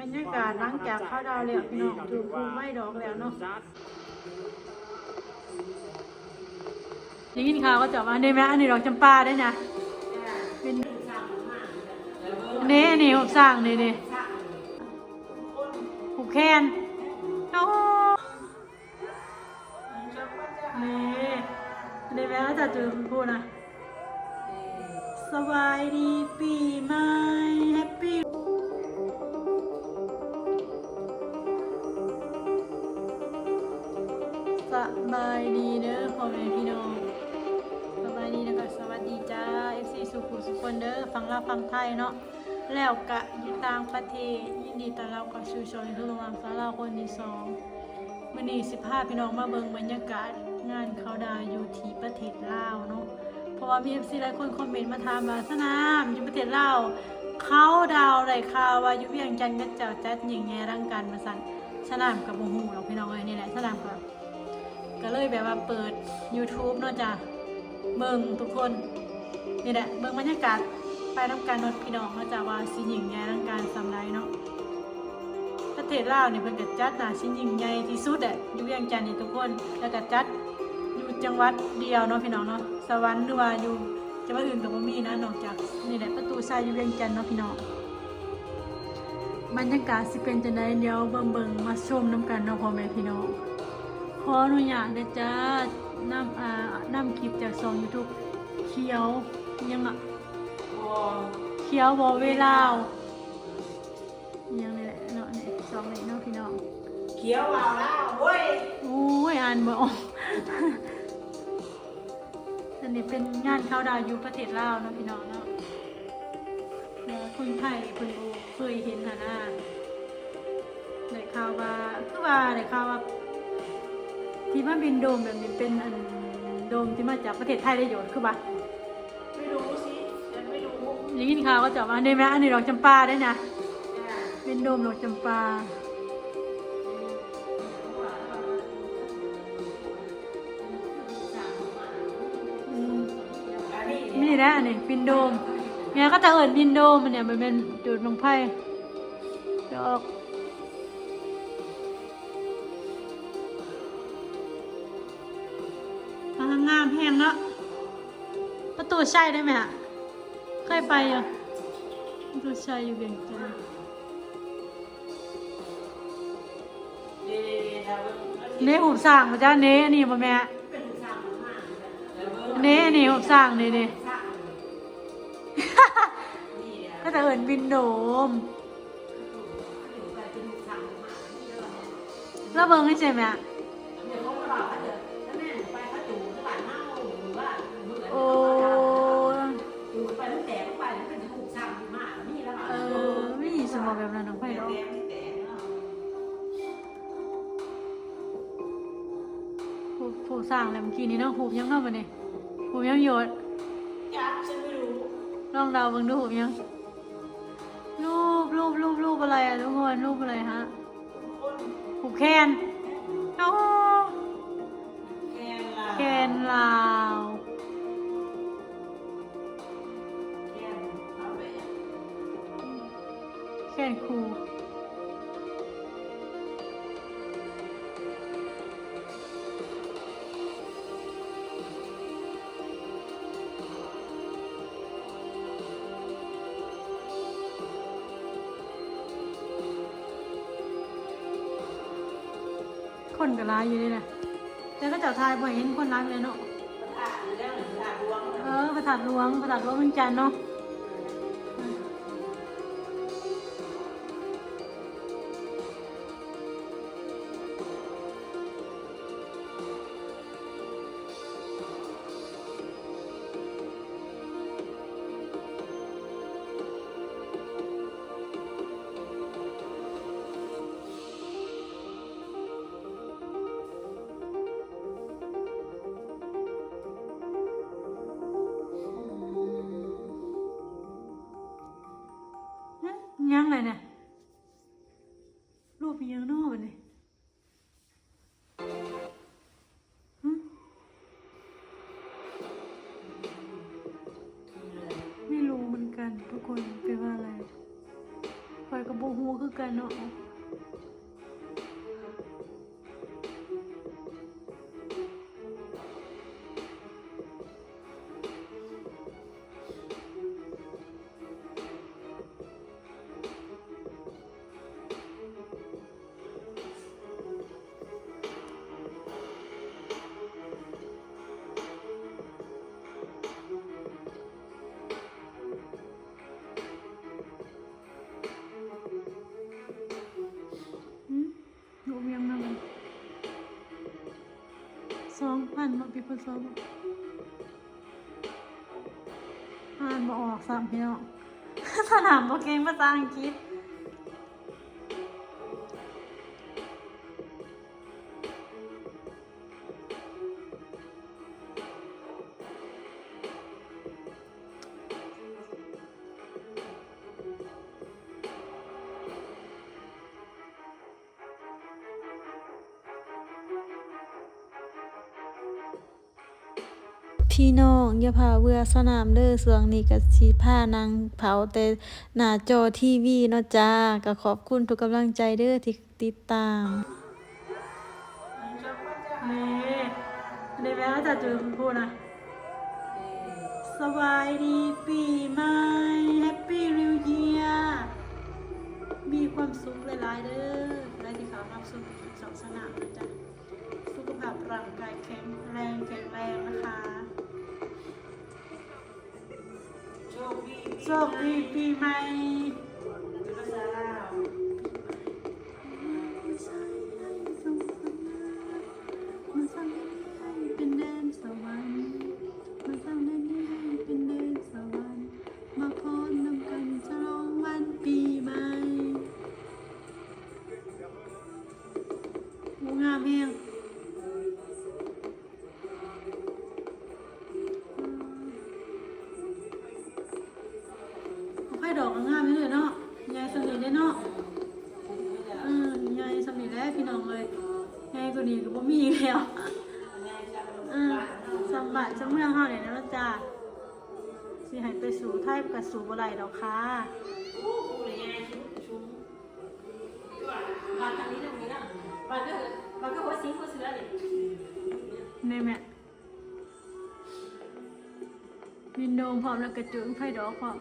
บรรยากาศหลังจากเข้าดาวแล้วพี่น้องถูกภูมิไม่ดอกแล้วเนาะอย่างนี้ข่าวก็จะมาในแม่อันนี้ดอกจำปาได้นะเป็นเน่นี่ผมสร้างนี่นี่ผูกแขนโอ้นี่ในแม่ก็จะเจอคุณครูนะสบายดีปีใหม่ บายดีเด้อพ่อแม่พี่น้องสบายดีนะคะสวัสดีจ้า FC สุขุสุขคนเด้อฟังลาวฟังไทยเนาะแล้วกะอยู่ต่างประเทศยินดีต้อนรับเข้าสู่ช่อยทูบระหว่างสาวลาวคนที่สองมื้อนี้15พี่น้องมาเบิงบรรยากาศงานเขาดาวอยู่ที่ประเทศลาวเนาะเพราะว่ามีเอฟซีหลายคนคอมเมนต์มาถามว่าสนามอยู่ประเทศลาวเขาดาวไรข่าว่าอยู่เวียงจันทน์ก็เจ้าจัดหญิงแง่รังกันมาสั่นสนามกับโมหูเราพี่น้องเอ้ยนี่แหละสนามกับ ก็เลยแบบว่าเปิด YouTube เนาะจ้ะเบิ่งทุกคนนี่แหละเบิ่งบรรยากาศไปน้ำการนดพี่น้องเนาะจ้ะว่าสิหญิงแง่รังการสำไรเนาะประเทศลาวนี่ยเพิ่นก็จัดหนาสิหญิงใหญ่ที่สุดอะอยู่เวียงจันทน์นี่ทุกคนแล้วก็จัดอยู่จังหวัดเดียวเนาะพี่น้องเนาะสวรรค์หรือว่าอยู่จังหวัดอื่นกับบ่มีนะนอกจากนี่แหละประตูทรายอยู่เวียงจันทน์เนาะพี่น้องบรรยากาศสิเป็นจังไดเดียวเบิ่งเบิ่งมาชมน้ำกันเนาะพ่อแม่พี่น้อง ขออนุญาตเด้อจ้านำอ่านำคลิปจากช่อง YouTube เขียวยังอะเขียวบ่เวลาวยังนี่แหละเนาะนี่สองนี่เนาะพี่น้องเขียวเอาแล้วเว้ยโอ้ยอ่านบ่ออกอันนี้เป็นงานเข้าดาวอยู่ประเทศลาวเนาะพี่น้องเนาะแล้วคนไทยคนโอเคยเห็นหน้าหน้าได้ข่าวว่าคือว่าได้ข่าวว่า ที่มาบินโดมแบบนี้เป็นอันโดมที่มาจากประเทศไทยได้อยู่คือบ่ะไม่รู้สิฉันไม่รู้ได้ยินข่าวก็จะมาในแม่อันนี้ดอกจำปาได้นะ เป็นโดมดอกจำปาอืมอันนี้นี่แหละอันนี้บินโดมเนี่ยก็จะเอิญบินโดมมันเนี่ยมันเป็นจุดลงไพ่จะออก งงามแห้งเนาะประตูใช่ได้ไหมฮะเคยไปอยู่ประตูใช่อยู่เวียงจันทน์เดี๋ยวเราเน่หุบสร้างมาจ้าเน่อันนี้บ่แม่เป็นสามมากแล้วเว้ยเน่อันนี้หุบสร้างนี่นี่สามนี่ก็จะเอิญบินโดมไปเป็นสามมากแล้วเบิ่งให้ใช่ไหม สร้างแล้วเมื่อกี้นี้เนาะผูยังเนาะบัดนี้ผูยังโยดยักฉันไม่รู้ลองเดาเบิ่งดูผูยังรูปรูปรูปรูปอะไรอะทุกคนรูปอะไรฮะคนผูแคนโอ้แกนลาแคนลาวแกนคน คนก็ร้ายอยู่นี่นะแต่ก็เจ้าทายบ่เห็นคนร้ายเลยเนาะเออประทัดหลวงประทัดหลวงเมืองจันทน์เนาะ ทุกคนเป็นว่าอะไรคอยกระโบหัวคือกันเนาะ สองพันมาปีพศบ่อ่านมาออกสามพี่น้องสนามโปเกมภาษาอังกฤษ พี่น้องอย่าพาเบื่อสนามเด้อสวงนี้ก็สิพานางเผาแต่หน้าจอทีวีเนาะจ้าก็ขอบคุณทุกกำลังใจเด้อที่ติดตามนี่ได้แม้ว่จะจือคุณพูดนะสบายดีปีใหม่แฮปปี้นิวเยียร์มีความสุขหลายๆเด้อได้ที่เขารับสุขสองสนามนะจ๊ะสุขภาพร่างกายแข็งแรงแข็งแรงนะคะ โชคดีโชคดีปีใหม่ องเฮาเนี่ยนะล่ะจ้าสิให้ไปสู่ไทยกับสู่บ่ได้ดอกค่ะโอ้โหเลยไงชุ้มชุ้มบ้านทางนี้ตรงนี้นะบ้านก็บ้านก็หัวสิงหัวเสือเนี่ยนี่แม่วินโดมพร้อมแล้วกระจุงไฟดอกพร้อม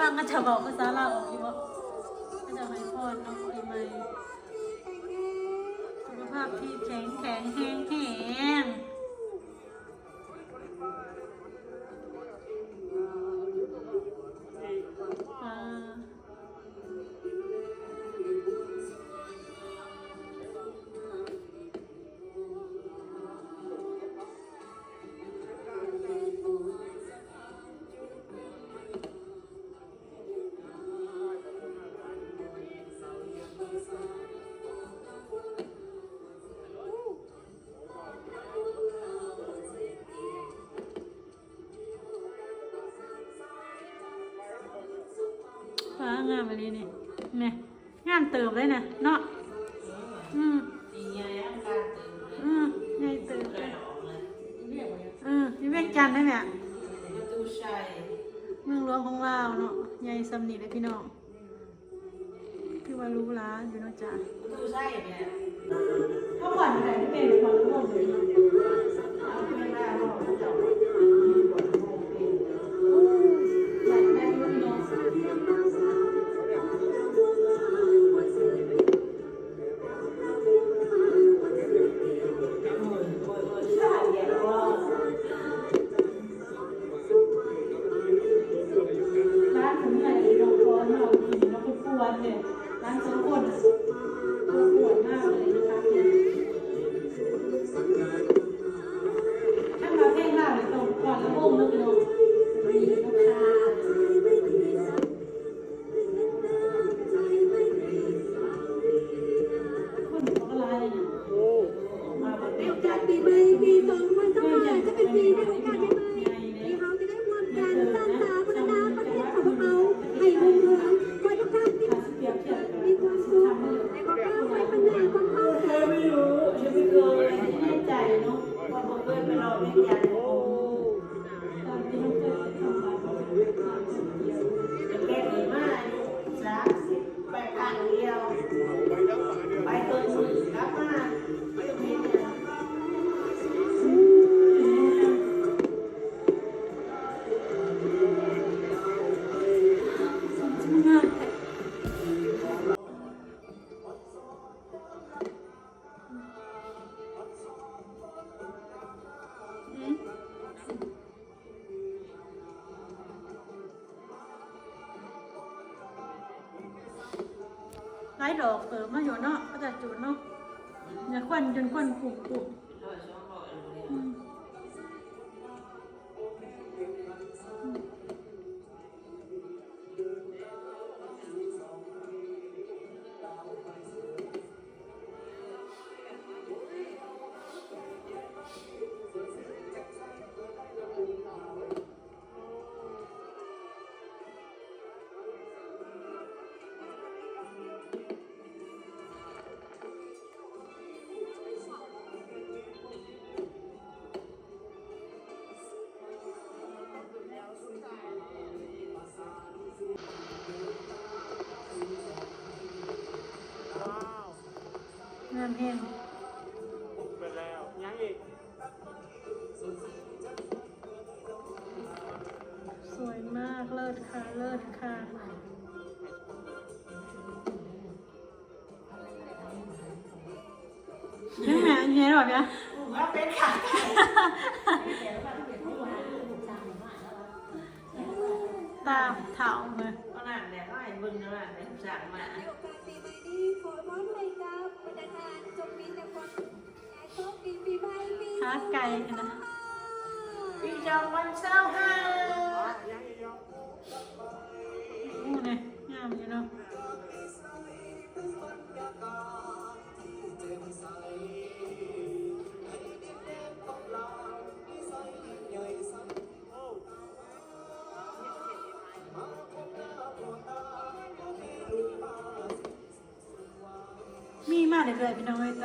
ฟังก็จะบอกภาษาลาวออกอยู่างามอะไรนี่เนี่ยงามเติบเลยนะเนาะอืมดีไงอะการตื่นเลยอืมใหญ่เติบเเลยรียกว่าเออนี่เวียงจันทน์ได้ไหมอะประตูชัยเมืองหลวงของเราวเนาะใหญ่สำนีเลยพี่น้องคือว่ารู้ล้าอยู่เนาะจ้ะประตูชัยเนี่ยเขาผ่อนอะไรที่เป็นผ่อนร่วมเลย ไล่ดอกเติมมาอยู่เนาะก็จะจุดเนาะเนี่ยควันจนควันปุบปุบอื ยังไงยังไงหรอเนี่ยว่าเป็นขาตาเถาเลยขนาดเนี่ยก็ไอ้บึงนั่นแหละเนี่ยสั่งมาในโอกาสปีใหม่นี้ขอพรให้กับบรรดาทานจงมีแต่ความสุขและโชคดีปีใหม่ปีหาไก่กันนะพี่จองวันเสาร์ห้า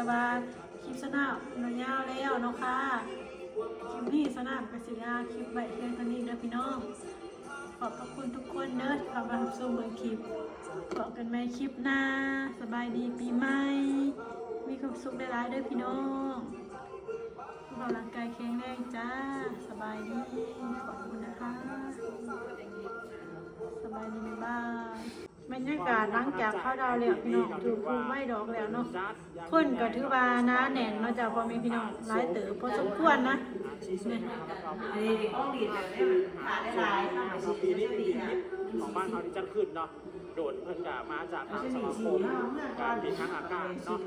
ว่าคลิปสนามมันยาวแล้วเนาะค่ะคลิปนี้สนามกสิยาคลิปไว้เพียงเท่านี้เด้อพี่น้อง ขอบพระคุณทุกคนเด้อที่เข้ามารับชมเบิ่งคลิปบอกกันไหมคลิปหน้า สบายดีปีใหม่ มีความสุขได้หลายๆด้อพี่น้องสุขภาร่างกายแข็งแรงจ้า สบายดี ขอบคุณนะคะ สบายดีบ๊ายบาย บรรยากาศหลังจากเข้าดาวแล้วพี่น้องถูกภูมิไม่ดอกแล้วเนาะคนก็ถือว่านะแน่นเนาะจากพ่อแม่พี่น้องหลายเต๋อพอสมควรนะเนี่ยไอ้ห้องดีแบบนี้ขาได้หลายเข้าไปครับสี่ปีนี้จะปีดีนี้นะของบ้านเขาที่จัดขึ้นเนาะโดดเพิ่นกะมาจากทางสมาคมการบินทางอากาศเนาะ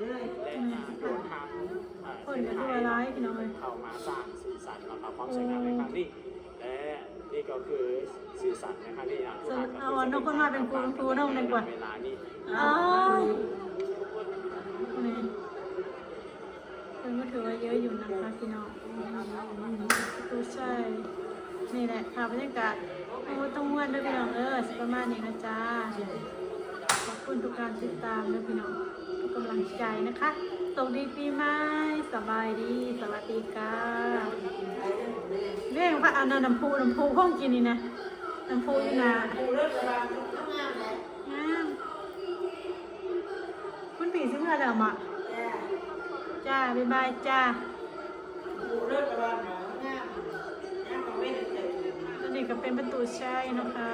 และโดดทางเอ่อคนก็ถือว่าร้ายพี่น้องเลยเข้ามาสร้างสีสันแล้วครับความสวยงามในครั้งนี้และ นี่ก็คือสีสันในครั้งนี้นะเออเอาน้องคนมาเป็นครูนครูน้องดีกว่าเวลานี้อ้าวนี่เพิ่นก็ถือว่าเยอะอยู่นะคะพี่น้องดูใช่นี่แหละค่ะบรรยากาศโอ้ต้องม่วนด้วยพี่น้องเออประมาณนี้นะจ๊ะขอบคุณทุกการติดตามด้วยพี่น้องทุกกำลังใจนะคะ สวัสดีปีใหม่สบายดี สวัสดีค่ะเรื่องพระอนันต์น้ำพูน้ำพูห้องกินนี่นะน้ำพูนี่นะกูเลิกกระบาดทุกงานเลยงามคุณปีซื้อมาแล้วมาแต่จ้าบ๊ายบายจ้ากูเลิกกระบาดหนองงานงานของไม่ได้เจอตัวนี้ก็เป็นประตูชัยนะคะ